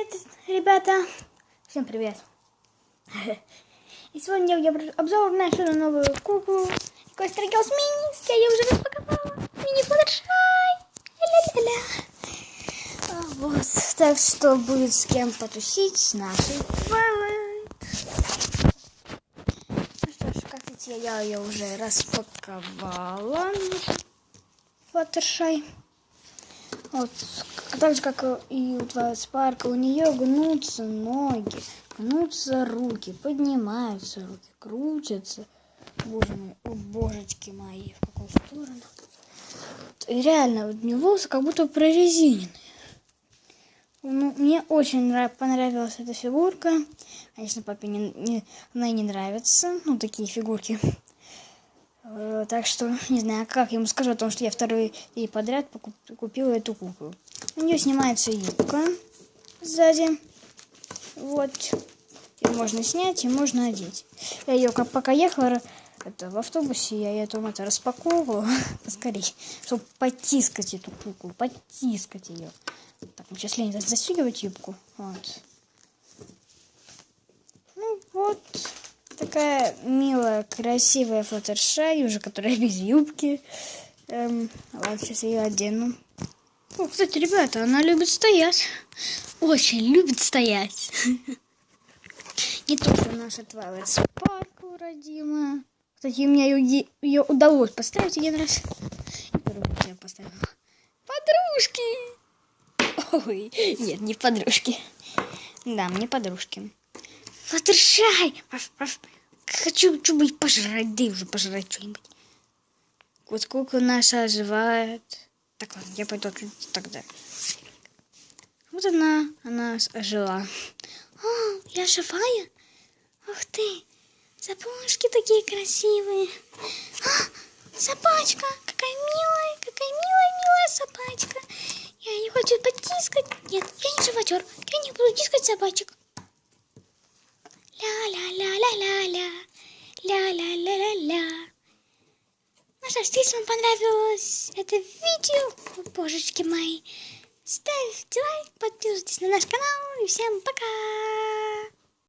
Привет, ребята! Всем привет! И сегодня я буду обзор на нашу новую куклу Костер Girls Minis. Я ее уже распаковала. Мини Флаттершай! Ля-ля-ля-ля! А, Вот, так что будет с кем потусить с нашей Twilight. Ну что ж, как видите, я ее уже распаковала. Флаттершай. Вот, так же, как и у твоего спарка, у нее гнутся ноги, гнутся руки, поднимаются руки, крутятся. Боже мой, о божечки мои, в какую сторону. И реально, у нее волосы как будто прорезиненные. Ну, мне очень нрав- понравилась эта фигурка. Конечно, папе не, не- она и не нравится. Ну, такие фигурки. Э, Так что не знаю, как ему скажу о том, что я второй день подряд купила эту куклу. У нее снимается юбка сзади. Вот. И можно снять, и можно одеть. Я ее как пока ехала это, в автобусе, я ее там это распаковывала поскорей, чтобы потискать эту куклу, потискать ее. Так, мы сейчас Лене застегивать юбку. Вот. Ну вот, такая милая, красивая флаттершай, уже которая без юбки. Эм, ладно, сейчас ее одену. О, кстати, ребята, она любит стоять. Очень любит стоять. Не то, что наша Twilight Sparkle родимая. Кстати, у меня ее, удалось поставить один раз я поставила. Подружки! Ой, нет, не подружки. Да, мне подружки. Флаттершай! Хочу что-нибудь пожрать, да и уже пожрать что-нибудь. Вот кукла наша оживает. Так, ладно, я пойду тогда. Вот она, она ожила. О, я живая? Ух ты, сапожки такие красивые. А, собачка, какая милая, какая милая-милая собачка. Я ее хочу потискать. Нет, я не животер, я не буду тискать собачек. Ля-ля-ля-ля-ля. Что ж, если вам понравилось это видео, божечки мои, ставьте лайк, подписывайтесь на наш канал и всем пока!